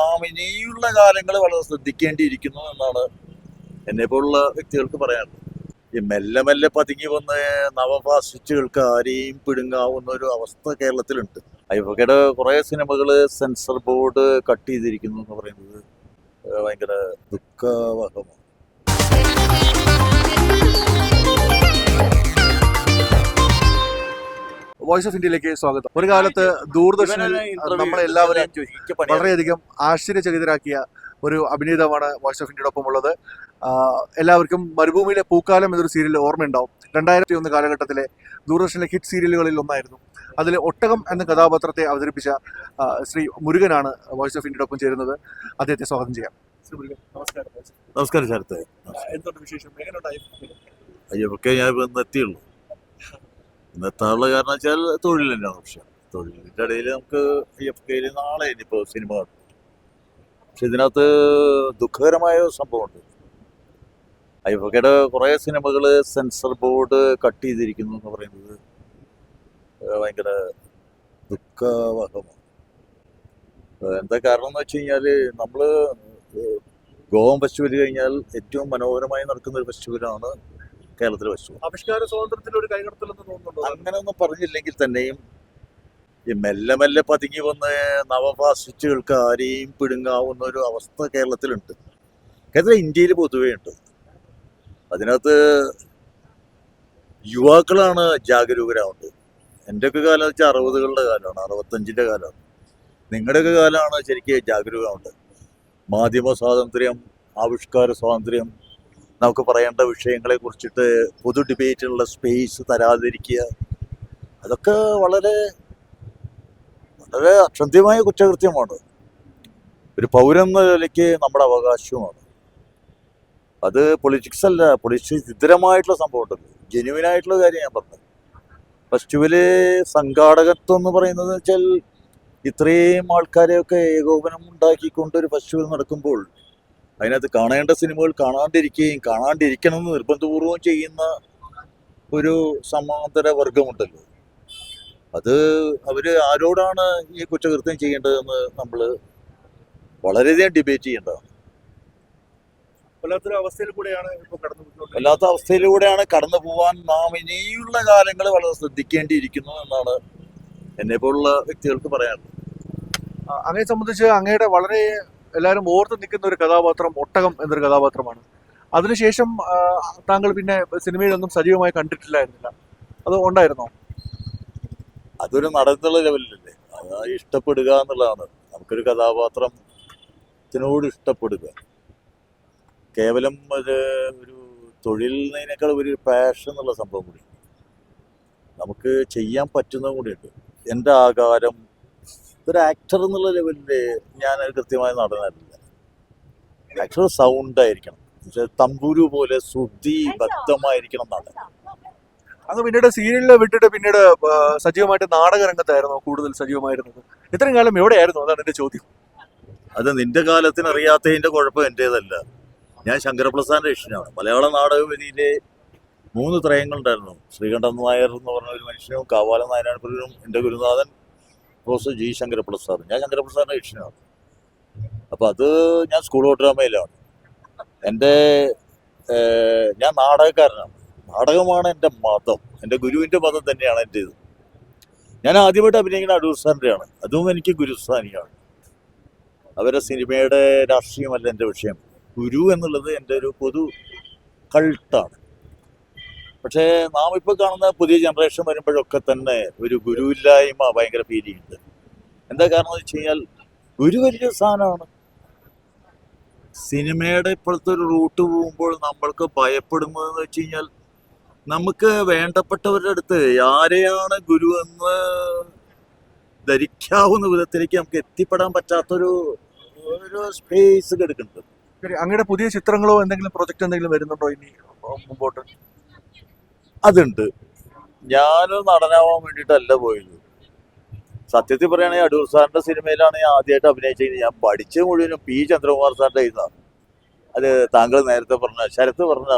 നാം ഇനിയുള്ള കാലങ്ങൾ വളരെ ശ്രദ്ധിക്കേണ്ടിയിരിക്കുന്നു എന്നാണ് എന്നെ പോലുള്ള വ്യക്തികൾക്ക് പറയാനുള്ളത്. ഈ മെല്ലെ മെല്ലെ പതുങ്ങി വന്ന് നവഫാസിസ്റ്റുകൾക്ക് ആരെയും പിടുങ്ങാവുന്ന ഒരു അവസ്ഥ കേരളത്തിലുണ്ട്. അയ്യപ്പക്കയുടെ കുറേ സിനിമകൾ സെൻസർ ബോർഡ് കട്ട് ചെയ്തിരിക്കുന്നു എന്ന് പറയുന്നത് ഭയങ്കര ദുഃഖവഹമാണ്. വോയിസ് ഓഫ് ഇന്ത്യയിലേക്ക് സ്വാഗതം. ഒരു കാലത്ത് ദൂരദർശനിൽ നമ്മളെല്ലാവരെയും വളരെയധികം ആശ്ചര്യചകിതരാക്കിയ ഒരു അഭിനേതാവാണ് വോയിസ് ഓഫ് ഇന്ത്യയുടെ ഒപ്പം ഉള്ളത്. എല്ലാവർക്കും മരുഭൂമിയിലെ പൂക്കാലം എന്നൊരു സീരിയൽ ഓർമ്മയുണ്ടാവും. രണ്ടായിരത്തി ഒന്ന് കാലഘട്ടത്തിലെ ദൂരദർശനിലെ ഹിറ്റ് സീരിയലുകളിൽ ഒന്നായിരുന്നു. അതിൽ ഒട്ടകം എന്ന കഥാപാത്രത്തെ അവതരിപ്പിച്ച ശ്രീ മുരുകനാണ് വോയിസ് ഓഫ് ഇന്ത്യയുടെ ഒപ്പം ചേരുന്നത്. അദ്ദേഹത്തെ സ്വാഗതം ചെയ്യാം. ശ്രീ മുരുകൻ നമസ്കാരം. നമസ്കാരം ശരത്തെ വിശേഷം? അയ്യോ അയ്യപ്പൊക്കെ ഞാൻ എത്തിയുള്ളൂ. ഇന്ന് എത്താനുള്ള കാരണം വെച്ചാൽ തൊഴിൽ തന്നെയാണ് പ്രശ്നം തൊഴിലിന്റെ ഇടയിൽ നമുക്ക് എഫ് കെയിൽ നാളെ ഇനിയിപ്പോൾ സിനിമ കാണും. പക്ഷെ ഇതിനകത്ത് ദുഃഖകരമായ സംഭവമുണ്ട്. ഐ എഫ് കെയുടെ കുറേ സിനിമകൾ സെൻസർ ബോർഡ് കട്ട് ചെയ്തിരിക്കുന്നു എന്ന് പറയുന്നത് ഭയങ്കര ദുഃഖവഹമാണ്. എന്താ കാരണം എന്ന് വെച്ച് കഴിഞ്ഞാൽ നമ്മൾ ഗോവൻ ഫെസ്റ്റിവൽ കഴിഞ്ഞാൽ ഏറ്റവും മനോഹരമായി നടക്കുന്ന ഒരു ഫെസ്റ്റിവലാണ് കേരളത്തിലെ വെച്ചു. ആവിഷ്കാര സ്വാതന്ത്ര്യത്തിൽ ഒരു കൈകടത്തലെന്ന് തോന്നുന്നുണ്ടോ? അങ്ങനെ ഒന്നും പറഞ്ഞില്ലെങ്കിൽ തന്നെയും ഈ മെല്ലെ മെല്ലെ പതുങ്ങി വന്ന് നവഫാസിസ്റ്റുകൾക്ക് ആരെയും പിടുങ്ങാവുന്ന ഒരു അവസ്ഥ കേരളത്തിലുണ്ട്. കേരള ഇന്ത്യയിൽ പൊതുവേ ഉണ്ട്. അതിനകത്ത് യുവാക്കളാണ് ജാഗരൂകരാവേണ്ടത് എന്റെയൊക്കെ കാലം വെച്ചാൽ അറുപതുകളുടെ കാലമാണ് അറുപത്തഞ്ചിന്റെ കാലമാണ്. നിങ്ങളുടെയൊക്കെ കാലമാണ് ശരിക്കും ജാഗരൂകമാവേണ്ടത് മാധ്യമ സ്വാതന്ത്ര്യം ആവിഷ്കാര സ്വാതന്ത്ര്യം നമുക്ക് പറയേണ്ട വിഷയങ്ങളെ കുറിച്ചിട്ട് പൊതു ഡിബേറ്റിനുള്ള സ്പേസ് തരാതിരിക്കുക. അതൊക്കെ വളരെ വളരെ അക്ഷന്ത്യമായ കുറ്റകൃത്യമാണ്. ഒരു പൗരൻ എന്ന നിലയ്ക്ക് നമ്മുടെ അവകാശവുമാണ് അത് പൊളിറ്റിക്സ് അല്ല പൊളിറ്റിക്സ് ഇതരമായിട്ടുള്ള സംഭവം ഉണ്ടല്ലോ ജെന്യുവൻ ആയിട്ടുള്ള കാര്യം ഞാൻ പറഞ്ഞത്. ഫെസ്റ്റിവൽ സംഘാടകത്വം എന്ന് പറയുന്നത് വെച്ചാൽ ഇത്രയും ആൾക്കാരെയൊക്കെ ഏകോപനം ഉണ്ടാക്കിക്കൊണ്ട് ഒരു ഫെസ്റ്റിവൽ നടക്കുമ്പോൾ അതിനകത്ത് കാണേണ്ട സിനിമകൾ കാണാണ്ടിരിക്കുകയും കാണാണ്ടിരിക്കണം എന്ന് നിർബന്ധപൂർവം ചെയ്യുന്ന ഒരു സമാന്തര വർഗമുണ്ടല്ലോ. അത് അവർ ആരോടാണ് ഈ കുറ്റകൃത്യം ചെയ്യേണ്ടതെന്ന് നമ്മൾ വളരെയധികം ഡിബേറ്റ് ചെയ്യേണ്ടതാണ്. വല്ലാത്തൊരു അവസ്ഥയിൽ കൂടെയാണ് ഇപ്പോൾ കടന്നു വല്ലാത്ത അവസ്ഥയിലൂടെയാണ് കടന്നു പോവാൻ നാം ഇനിയുള്ള കാലങ്ങൾ വളരെ ശ്രദ്ധിക്കേണ്ടിയിരിക്കുന്നു എന്നാണ് എന്നെ പോലുള്ള വ്യക്തികൾക്ക് പറയാനുള്ളത്. അങ്ങയെ സംബന്ധിച്ച് അങ്ങയുടെ വളരെ എല്ലാവരും ഓർത്ത് നിൽക്കുന്ന ഒരു കഥാപാത്രം ഒട്ടകം എന്നൊരു കഥാപാത്രമാണ്. അതിനുശേഷം താങ്കൾ പിന്നെ സിനിമയിലൊന്നും സജീവമായി കണ്ടിട്ടില്ലായിരുന്നില്ല. അത് ഉണ്ടായിരുന്നോ? അതൊരു നടത്തുള്ള ലെവലിലല്ലേ. അത് ഇഷ്ടപ്പെടുക എന്നുള്ളതാണ്. നമുക്കൊരു കഥാപാത്രത്തിനോട് ഇഷ്ടപ്പെടുക. കേവലം ഒരു ഒരു തൊഴിലിനേക്കാൾ ഒരു പാഷൻ എന്നുള്ള സംഭവം കൂടി. നമുക്ക് ചെയ്യാൻ പറ്റുന്നതും കൂടിയുണ്ട്. എന്റെ ആകാരം ഒരു ആക്ടർ എന്നുള്ള ലെവലിൽ ഞാൻ ഒരു കൃത്യമായ നടനല്ല ആക്ടർ സൗണ്ട് ആയിരിക്കണം. തമ്പൂരു പോലെ ശ്രുതി ബദ്ധമായിരിക്കണം നടൻ. അങ്ങ് പിന്നീട് സീരിയലിൽ വിട്ടിട്ട് പിന്നീട് സജീവമായിട്ട് നാടക രംഗത്തായിരുന്നു കൂടുതൽ സജീവമായിരുന്നത്. ഇത്രയും കാലം എവിടെയായിരുന്നു? അതാണ് എന്റെ ചോദ്യം. അത് നിന്റെ കാലത്തിന് അറിയാത്തതിന്റെ കുഴപ്പം എന്റേതല്ല. ഞാൻ ശങ്കരപ്രസാദിന്റെ ഇഷ്ടമാണ് മലയാള നാടകവേദിയിലെ മൂന്ന് ത്രയങ്ങളുണ്ടായിരുന്നു. ശ്രീകണ്ഠൻ നായർ എന്ന് പറഞ്ഞ ഒരു മനുഷ്യനും കാവാലം നാരായണപുരനും എന്റെ ഗുരുനാഥൻ പ്രൊഫസർ ജി ശങ്കരപ്രസാദ്. ഞാൻ ശങ്കരപ്രസാദിന്റെ ഇഷ്ടമാണ് അപ്പോൾ അത് ഞാൻ സ്കൂൾ ഡ്രാമയിലാണ് എന്റെ ഞാൻ നാടകക്കാരനാണ്. നാടകമാണ് എന്റെ മതം. എന്റെ ഗുരുവിന്റെ മതം തന്നെയാണ് എന്റേത്. ഞാൻ ആദ്യമായിട്ട് അഭിനയിക്കുന്ന അടൂർ സാറിന്റെയാണ്. അതും എനിക്ക് ഗുരുസ്ഥാനിയാണ് അവരുടെ സിനിമയുടെ രാഷ്ട്രീയമല്ല എന്റെ വിഷയം. ഗുരു എന്നുള്ളത് എന്റെ ഒരു പൊതു കൾട്ടാണ് പക്ഷേ നാം ഇപ്പോൾ കാണുന്ന പുതിയ ജനറേഷൻ വരുമ്പോഴൊക്കെ തന്നെ ഒരു ഗുരുവില്ലായ്മ ഭയങ്കര ഫീൽ ചെയ്യുന്നുണ്ട്. എന്താ കാരണം എന്ന് വെച്ച് കഴിഞ്ഞാൽ ഗുരു വലിയ സാധനമാണ്. സിനിമയുടെ ഇപ്പോഴത്തെ ഒരു റൂട്ട് പോകുമ്പോൾ നമ്മൾക്ക് ഭയപ്പെടുന്നതെന്ന് വെച്ച് കഴിഞ്ഞാൽ നമുക്ക് വേണ്ടപ്പെട്ടവരുടെ അടുത്ത് ആരെയാണ് ഗുരു എന്ന് ധരിക്കാവുന്ന വിധത്തിലേക്ക് നമുക്ക് എത്തിപ്പെടാൻ പറ്റാത്തൊരു ഒരു സ്പേസ് എടുക്കുന്നുണ്ട്. അങ്ങയുടെ പുതിയ ചിത്രങ്ങളോ എന്തെങ്കിലും പ്രൊജക്ട് എന്തെങ്കിലും വരുന്നുണ്ടോ ഇനി മുമ്പോട്ട്? അതുണ്ട്. ഞാനൊരു നടനാവാൻ വേണ്ടിയിട്ടല്ല പോയത്. സത്യത്തിൽ പറയുകയാണെങ്കിൽ അടൂർ സാറിന്റെ സിനിമയിലാണ് ഞാൻ ആദ്യമായിട്ട് അഭിനയിച്ചത്. ഞാൻ പഠിച്ച മുഴുവനും പി ചന്ദ്രകുമാർ സാറിന്റെ ഇതാണ് അത് താങ്കൾ നേരത്തെ പറഞ്ഞ ശരത്ത് പറഞ്ഞ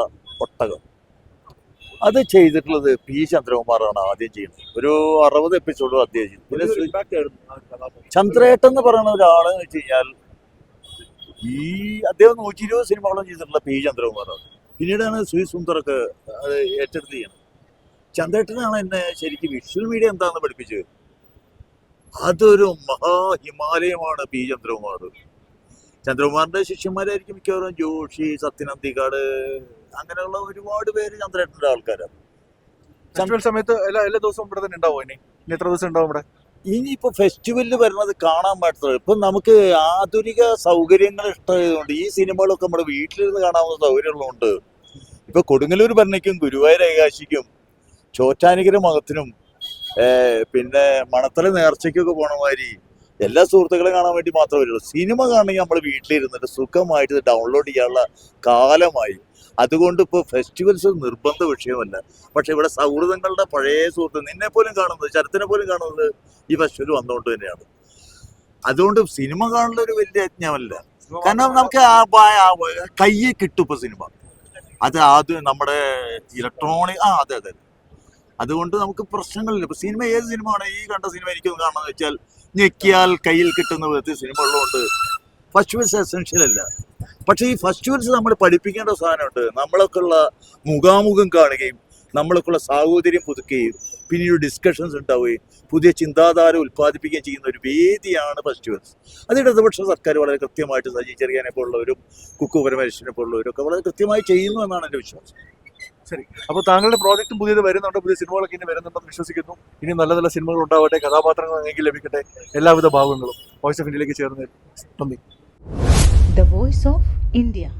ഒട്ടകം. അത് ചെയ്തിട്ടുള്ളത് പി ചന്ദ്രകുമാറാണ് ആദ്യം ചെയ്യുന്നത്. ഒരു അറുപത് എപ്പിസോഡും അദ്ദേഹം ചെയ്തു. പിന്നെ ചന്ദ്രേട്ടൻ എന്ന് പറയുന്ന ഒരാൾ എന്ന് വെച്ച് കഴിഞ്ഞാൽ ഈ അദ്ദേഹം നൂറ്റി ഇരുപത് സിനിമകളും ചെയ്തിട്ടുള്ള പി ചന്ദ്രകുമാറാണ്. പിന്നീടാണ് സുയി സുന്ദറൊക്കെ അത് ഏറ്റെടുത്ത് ചെയ്യണം. ചന്ദ്രേട്ടനാണ് എന്നെ ശരിക്കും വിഷ്വൽ മീഡിയ എന്താണെന്ന് പഠിപ്പിച്ചത്? അതൊരു മഹാ ഹിമാലയമാണ് പി ചന്ദ്രകുമാർ. ചന്ദ്രകുമാറിന്റെ ശിഷ്യന്മാരായിരിക്കും മിക്കവാറും ജോഷി സത്യനന്ദിക്കാട് അങ്ങനെയുള്ള ഒരുപാട് പേര് ചന്ദ്രേട്ടന്റെ ആൾക്കാരാണ്. സമയത്ത് എല്ലാ എല്ലാ ദിവസവും ഇവിടെ തന്നെ ഉണ്ടാവും ഇനി എത്ര ദിവസം ഉണ്ടാവും ഇവിടെ? ഇനിയിപ്പോ ഫെസ്റ്റിവലിൽ വരുന്നത് കാണാൻ പറ്റത്തില്ല ഇപ്പൊ നമുക്ക് ആധുനിക സൗകര്യങ്ങൾ ഇഷ്ടമായതുകൊണ്ട് ഈ സിനിമകളൊക്കെ നമ്മുടെ വീട്ടിലിരുന്ന് കാണാവുന്ന സൗകര്യങ്ങളുണ്ട്. ഇപ്പൊ കൊടുങ്ങല്ലൂർ ഭരണിക്കും ഗുരുവായൂർ ഏകാശിക്കും ചോറ്റാനിക്കര മതത്തിനും പിന്നെ മണത്തല നേർച്ചയ്ക്കൊക്കെ പോണ മാതിരി എല്ലാ സുഹൃത്തുക്കളെ കാണാൻ വേണ്ടി മാത്രമേ വരുള്ളൂ. സിനിമ കാണണമെങ്കിൽ നമ്മൾ വീട്ടിലിരുന്നിട്ട് സുഖമായിട്ട് ഡൗൺലോഡ് ചെയ്യാനുള്ള കാലമായി. അതുകൊണ്ട് ഇപ്പോൾ ഫെസ്റ്റിവൽസ് നിർബന്ധ വിഷയമല്ല. പക്ഷെ ഇവിടെ സൗഹൃദങ്ങളുടെ പഴയ സുഹൃത്ത് നിന്നെ പോലും കാണുന്നത് ശരത്തിനെ പോലും കാണുന്നത് ഈ ഫെസ്റ്റിവൽ വന്നുകൊണ്ട് തന്നെയാണ്. അതുകൊണ്ട് സിനിമ കാണുന്ന ഒരു വലിയ യജ്ഞമല്ല. കാരണം നമുക്ക് കയ്യിൽ കിട്ടും ഇപ്പൊ സിനിമ അത് ആദ്യം നമ്മുടെ ഇലക്ട്രോണിക് ആ അതെ അതെ. അതുകൊണ്ട് നമുക്ക് പ്രശ്നങ്ങളില്ല. ഇപ്പൊ സിനിമ ഏത് സിനിമയാണ് ഈ കണ്ട സിനിമ എനിക്കൊന്ന് കാണണമെന്ന് വെച്ചാൽ ഞെക്കിയാൽ കയ്യിൽ കിട്ടുന്ന വിധത്തിൽ സിനിമ ഉള്ളതുകൊണ്ട് ഫെസ്റ്റിവൽസ് എസെൻഷ്യൽ അല്ല. പക്ഷേ ഈ ഫസ്റ്റ് ഫെസ്റ്റിവൽസ് നമ്മൾ പഠിപ്പിക്കേണ്ട സാധനമുണ്ട്. നമ്മളൊക്കെ ഉള്ള മുഖാമുഖം കാണുകയും നമ്മളൊക്കെ ഉള്ള സാഹോദര്യം പുതുക്കുകയും പിന്നീട് ഡിസ്കഷൻസ് ഉണ്ടാവുകയും പുതിയ ചിന്താധാര ഉൽപ്പാദിപ്പിക്കുകയും ചെയ്യുന്ന ഒരു വേദിയാണ് ഫസ്റ്റ് ഫെസ്റ്റിവൽസ് അത് ഇടതുപക്ഷ സർക്കാർ വളരെ കൃത്യമായിട്ട് സജി ചെറിയാനെ പോലുള്ളവരും കുക്കു പരമേശ്വരനെ പോലുള്ളവരും ഒക്കെ വളരെ കൃത്യമായി ചെയ്യുന്നു എന്നാണ് എന്റെ വിശ്വാസം. ശരി. അപ്പോൾ താങ്കളുടെ പ്രോജക്റ്റും പുതിയത് വരുന്നുണ്ട് പുതിയ സിനിമകളൊക്കെ ഇനി വരുന്നുണ്ടെന്ന് വിശ്വസിക്കുന്നു. ഇനി നല്ല നല്ല സിനിമകൾ ഉണ്ടാവട്ടെ കഥാപാത്രങ്ങൾ നിങ്ങൾക്ക് ലഭിക്കട്ടെ എല്ലാവിധ ഭാഗങ്ങളും വോയിസ് ഓഫ് ഇന്ത്യയിലേക്ക് ചേർന്ന് നന്ദി. The Voice of India.